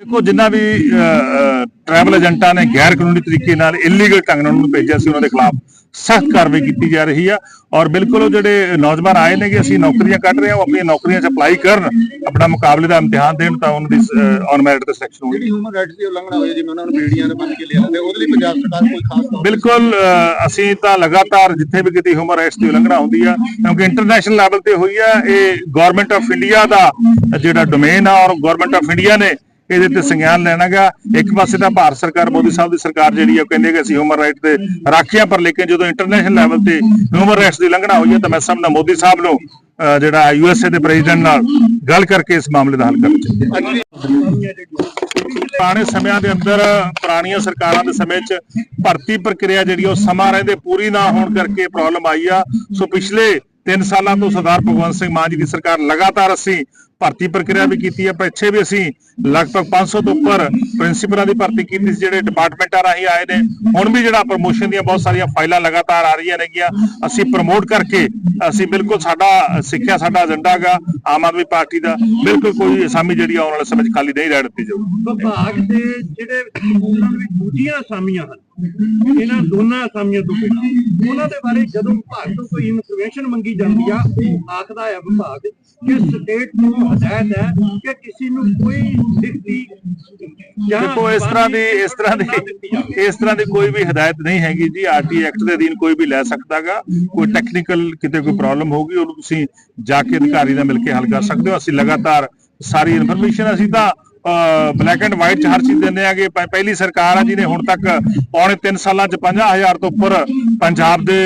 ਦੇਖੋ ਜਿੰਨਾ ਵੀ ਟਰੈਵਲ ਏਜੰਟਾਂ ਨੇ ਗੈਰ ਕਾਨੂੰਨੀ ਤਰੀਕੇ ਨਾਲ ਇਲੀਗਲ ਢੰਗ ਨਾਲ ਉਹਨੂੰ ਭੇਜਿਆ ਸੀ ਉਹਨਾਂ ਦੇ ਖਿਲਾਫ ਸਖਤ ਕਾਰਵਾਈ ਕੀਤੀ ਜਾ ਰਹੀ ਆ। ਔਰ ਬਿਲਕੁਲ ਉਹ ਜਿਹੜੇ ਨੌਜਵਾਨ ਆਏ ਨੇ ਕਿ ਅਸੀਂ ਨੌਕਰੀਆਂ ਕੱਢ ਰਹੇ ਹਾਂ ਉਹ ਆਪਣੀਆਂ ਨੌਕਰੀਆਂ 'ਚ ਅਪਲਾਈ ਕਰਨ ਆਪਣਾ ਮੁਕਾਬਲੇ ਦਾ ਇਮਤਿਹਾਨ ਦੇਣ ਤਾਂ ਉਹਨਾਂ ਦੀ ਔਨ ਮੈਰਿਟ ਤੇ ਸਿਲੈਕਸ਼ਨ ਹੋਣੀ। ਜਿਹੜੀ ਹਿਊਮਨ ਰਾਈਟਸ ਦੀ ਉਲੰਘਣਾ ਹੋਈ ਜਿਵੇਂ ਉਹਨਾਂ ਨੂੰ ਬੇੜੀਆਂ ਦੇ ਬੰਨ ਕੇ ਲਿਆ ਤੇ ਉਹਦੇ ਲਈ ਪੰਜਾਬ ਸਰਕਾਰ ਕੋਈ ਖਾਸ ਬਿਲਕੁਲ ਅਸੀਂ ਤਾਂ ਲਗਾਤਾਰ ਜਿੱਥੇ ਵੀ ਕਿਤੇ ਹਿਊਮਨ ਰਾਈਟਸ ਦੀ ਉਲੰਘਣਾ ਹੁੰਦੀ ਆ ਕਿਉਂਕਿ ਇੰਟਰਨੈਸ਼ਨਲ ਲੈਵਲ ਤੇ ਹੋਈ ਆ ਇਹ ਗਵਰਨਮੈਂਟ ਆਫ ਇੰਡੀਆ ਦਾ ਜਿਹੜਾ ਡੋਮੇਨ ਆ ਔਰ ਗਵਰਨਮੈਂਟ ਆਫ ਇੰਡੀਆ ਨੇ ਇਹਦੇ ਤੇ ਸੰਗਿਆਨ ਲੈਣਾਗਾ ਇੱਕ ਪਾਸੇ ਤਾਂ ਭਾਰਤ ਸਰਕਾਰ, ਮੋਦੀ ਸਾਹਿਬ ਦੀ ਸਰਕਾਰ ਜਿਹੜੀ ਆ, ਉਹ ਕਹਿੰਦੇ ਕਿ ਅਸੀਂ ਹਿਊਮਨ ਰਾਈਟ ਤੇ ਰਾਖੀਆਂ, ਪਰ ਲੇਕਿਨ ਜਦੋਂ ਇੰਟਰਨੈਸ਼ਨਲ ਲੈਵਲ ਤੇ ਹਿਊਮਨ ਰਾਈਟਸ ਦੀ ਉਲੰਘਣਾ ਹੋਈ ਹੈ ਤਾਂ ਮੈਂ ਸਮਝਦਾ ਮੋਦੀ ਸਾਹਿਬ ਨੂੰ ਜਿਹੜਾ ਯੂਐਸਏ ਦੇ ਪ੍ਰੈਜ਼ੀਡੈਂਟ ਨਾਲ ਗੱਲ ਕਰਕੇ ਇਸ ਮਾਮਲੇ ਦਾ ਹੱਲ ਕਰਨਾ ਚਾਹੀਦਾ। ਪੁਰਾਣੇ ਸਮਿਆਂ ਦੇ ਅੰਦਰ, ਪੁਰਾਣੀਆਂ ਸਰਕਾਰਾਂ ਦੇ ਸਮੇਂ 'ਚ ਭਰਤੀ ਪ੍ਰਕਿਰਿਆ ਜਿਹੜੀ ਉਹ ਸਮਾਂ ਰਹਿੰਦੇ ਪੂਰੀ ਨਾ ਹੋਣ ਕਰਕੇ ਪ੍ਰੋਬਲਮ ਆਈ ਆ। ਸੋ ਪਿਛਲੇ 3 ਸਾਲਾਂ ਤੋਂ ਸਰਦਾਰ ਭਗਵੰਤ ਸਿੰਘ ਮਾਨ ਜੀ ਦੀ ਸਰਕਾਰ ਲਗਾਤਾਰ ਅਸੀਂ ਭਰਤੀ ਪ੍ਰਕਿਰਿਆ ਵੀ ਕੀਤੀ ਹੈ ਪਿੱਛੇ ਵੀ ਅਸੀਂ ਲਗਭਗ 500 ਤੋਂ ਉੱਪਰ ਪ੍ਰਿੰਸੀਪਲਾਂ ਦੀ ਭਰਤੀ ਕੀਤੀ ਸੀ, ਜਿਹੜੇ ਡਿਪਾਰਟਮੈਂਟਾਂ ਰਾਹੀਂ ਆਏ ਨੇ। ਹੁਣ ਵੀ ਜਿਹੜਾ ਪ੍ਰਮੋਸ਼ਨ ਦੀਆਂ ਬਹੁਤ ਸਾਰੀਆਂ ਫਾਈਲਾਂ ਲਗਾਤਾਰ ਆ ਰਹੀਆਂ ਨੇਗੀਆਂ। ਅਸੀਂ ਪ੍ਰਮੋਟ ਕਰਕੇ ਅਸੀਂ ਬਿਲਕੁਲ ਸਾਡਾ ਸਿੱਖਿਆ, ਸਾਡਾ ਏਜੰਡਾ ਹੈਗਾ, ਆਮ ਆਦਮੀ ਪਾਰਟੀ ਦਾ, ਬਿਲਕੁਲ ਕੋਈ ਅਸਾਮੀ ਜਿਹੜੀ ਆਉਣ ਵਾਲੇ ਸਮੇਂ 'ਚ ਖਾਲੀ ਨਹੀਂ ਰਹਿਣ ਦਿੱਤੀ ਜਾਊਗੀ। ਵਿਭਾਗ ਦੇ ਜਿਹੜੇ ਸਕੂਲਾਂ ਵਿੱਚ ਦੂਜੀਆਂ ਅਸਾਮੀਆਂ ਹਨ, ਇਹਨਾਂ ਦੋਨਾਂ ਅਸਾਮੀਆਂ ਤੋਂ ਬਿਨਾਂ। ਉਹਨਾਂ ਦੇ ਬਾਰੇ ਜਦੋਂ ਵਿਭਾਗ ਤੋਂ ਕੋਈ ਇਨਫੋਰਮੇਸ਼ਨ ਮੰਗੀ ਜਾਂਦੀ ਆ, ਉਹ ਆਖਦਾ ਹੈ ਵਿਭਾਗ ਕਿ ਸਟੇਟ ਨੂੰ ਹਦਾਇਤ ਹੈ ਕਿ ਕਿਸੇ ਨੂੰ ਕੋਈ ਲਿਖਤੀ ਜਾਂ ਦੇਖੋ ਇਸ ਤਰ੍ਹਾਂ ਦੀ ਇਸ ਤਰ੍ਹਾਂ ਦੀ ਨਾ ਦਿੱਤੀ ਜਾਵੇ। ਇਸ ਤਰ੍ਹਾਂ ਦੀ ਕੋਈ ਵੀ ਹਦਾਇਤ ਨਹੀਂ ਹੈਗੀ ਜੀ। ਆਰਟੀ ਐਕਟ ਦੇ ਅਧੀਨ ਕੋਈ ਵੀ ਲੈ ਸਕਦਾਗਾ। ਕੋਈ ਟੈਕਨੀਕਲ ਕਿਤੇ ਕੋਈ ਪ੍ਰੋਬਲਮ ਹੋਊਗੀ ਉਹਨੂੰ ਤੁਸੀਂ ਜਾ ਕੇ ਅਧਿਕਾਰੀ ਨਾਲ ਮਿਲ ਕੇ ਹੱਲ ਕਰ ਸਕਦੇ ਹੋ। ਅਸੀਂ ਲਗਾਤਾਰ ਸਾਰੀ ਇਨਫੋਰਮੇਸ਼ਨ ਅਸੀਂ ਤਾਂ ਬਲੈਕ ਐਂਡ ਵਾਈਟ ਚ ਹਰ ਚੀਜ਼ ਦਿੰਦੇ ਆ ਕਿ ਪ- ਪਹਿਲੀ ਸਰਕਾਰ ਆ ਜਿਹਨੇ ਹੁਣ ਤੱਕ ਪੌਣੇ 3 ਸਾਲਾਂ ਚ 50000 ਤੋਂ ਉੱਪਰ ਪੰਜਾਬ ਦੇ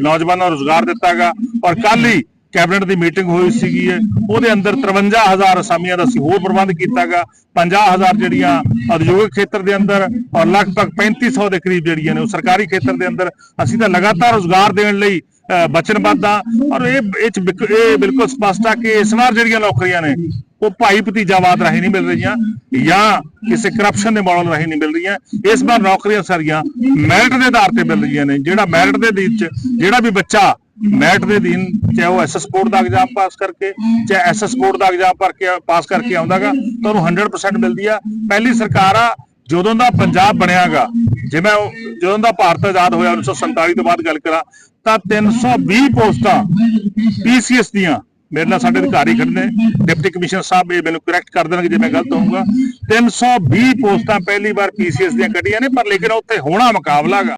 ਨੌਜਵਾਨਾਂ ਨੂੰ ਰੋਜ਼ਗਾਰ ਦਿੱਤਾਗਾ। ਔਰ ਕੱਲ ਹੀ ਕੈਬਨਿਟ ਦੀ ਮੀਟਿੰਗ ਹੋਈ ਸੀਗੀ ਹੈ, ਉਹਦੇ ਅੰਦਰ 53000 ਅਸਾਮੀਆਂ ਦਾ ਅਸੀਂ ਹੋਰ ਪ੍ਰਬੰਧ ਕੀਤਾਗਾ। 50000 ਜਿਹੜੀਆਂ ਉਦਯੋਗਿਕ ਖੇਤਰ ਦੇ ਅੰਦਰ ਔਰ ਲਗਭਗ 3500 ਦੇ ਕਰੀਬ ਜਿਹੜੀਆਂ ਨੇ ਉਹ ਸਰਕਾਰੀ ਖੇਤਰ ਦੇ ਅੰਦਰ ਅਸੀਂ ਤਾਂ ਲਗਾਤਾਰ ਰੋਜ਼ਗਾਰ ਦੇਣ ਲਈ ਵਚਨਬੱਧ। ਆ ਔਰ ਇਹ ਇਹ 'ਚ ਬਿਕ- ਇਹ ਬਿਲਕੁਲ ਸਪਸ਼ਟ ਆ ਕਿ ਇਸ ਵਾਰ ਜਿਹੜੀਆਂ ਨੌਕਰੀਆਂ ਨੇ ਉਹ ਭਾਈ ਭਤੀਜਾਵਾਦ ਰਾਹੀਂ ਨਹੀਂ ਮਿਲ ਰਹੀਆਂ ਜਾਂ ਕਿਸੇ ਕਰਪਸ਼ਨ ਦੇ ਮਾਡਲ ਰਾਹੀਂ ਨਹੀਂ ਮਿਲ ਰਹੀਆਂ। ਇਸ ਵਾਰ ਨੌਕਰੀਆਂ ਸਾਰੀਆਂ ਮੈਰਿਟ ਦੇ ਆਧਾਰ ਤੇ ਮਿਲ ਰਹੀਆਂ ਨੇ। ਜਿਹੜਾ ਮੈਰਿਟ ਦੇ ਅਧੀਨ ਜਿਹੜਾ ਵੀ ਬੱਚਾ ਮੈਟ ਦੇ ਅਧੀਨ, ਚਾਹੇ ਉਹ ਐਸਐਸ ਬੋਰਡ ਦਾ ਐਗਜ਼ਾਮ ਪਾਸ ਕਰਕੇ, ਚਾਹੇ ਐਸਐਸ ਬੋਰਡ ਦਾ ਐਗਜ਼ਾਮ ਭਰ ਕੇ ਪਾਸ ਕਰਕੇ ਆਉਂਦਾਗਾ, ਤਾਂ ਉਹਨੂੰ 100% ਮਿਲਦੀ ਆ। ਪਹਿਲੀ ਸਰਕਾਰ ਆ, ਜਦੋਂ ਦਾ ਪੰਜਾਬ ਬਣਿਆਗਾ ਜਿਵੇਂ ਜਦੋਂ ਦਾ ਭਾਰਤ ਆਜ਼ਾਦ ਹੋਇਆ 1947 ਤੋਂ ਬਾਅਦ ਗੱਲ ਕਰਾਂ, ਤਾਂ 320 ਪੋਸਟਾਂ ਪੀਸੀਐਸ ਦੀਆਂ, ਮੇਰੇ ਨਾਲ ਸਾਡੇ ਅਧਿਕਾਰੀ ਖੜੇ ਨੇ, ਡਿਪਟੀ ਕਮਿਸ਼ਨਰ ਸਾਹਿਬ ਇਹ ਮੈਨੂੰ ਕਰੈਕਟ ਕਰ ਦੇਣਗੇ ਜੇ ਮੈਂ ਗਲਤ ਹੋਊਂਗਾ। 320 ਪੋਸਟਾਂ ਪਹਿਲੀ ਵਾਰ ਪੀਸੀਐਸ ਦੀਆਂ ਕੱਢੀਆਂ ਨੇ, ਪਰ ਲੇਕਿਨ ਉੱਥੇ ਹੋਣਾ ਮੁਕਾਬਲਾ ਗਾ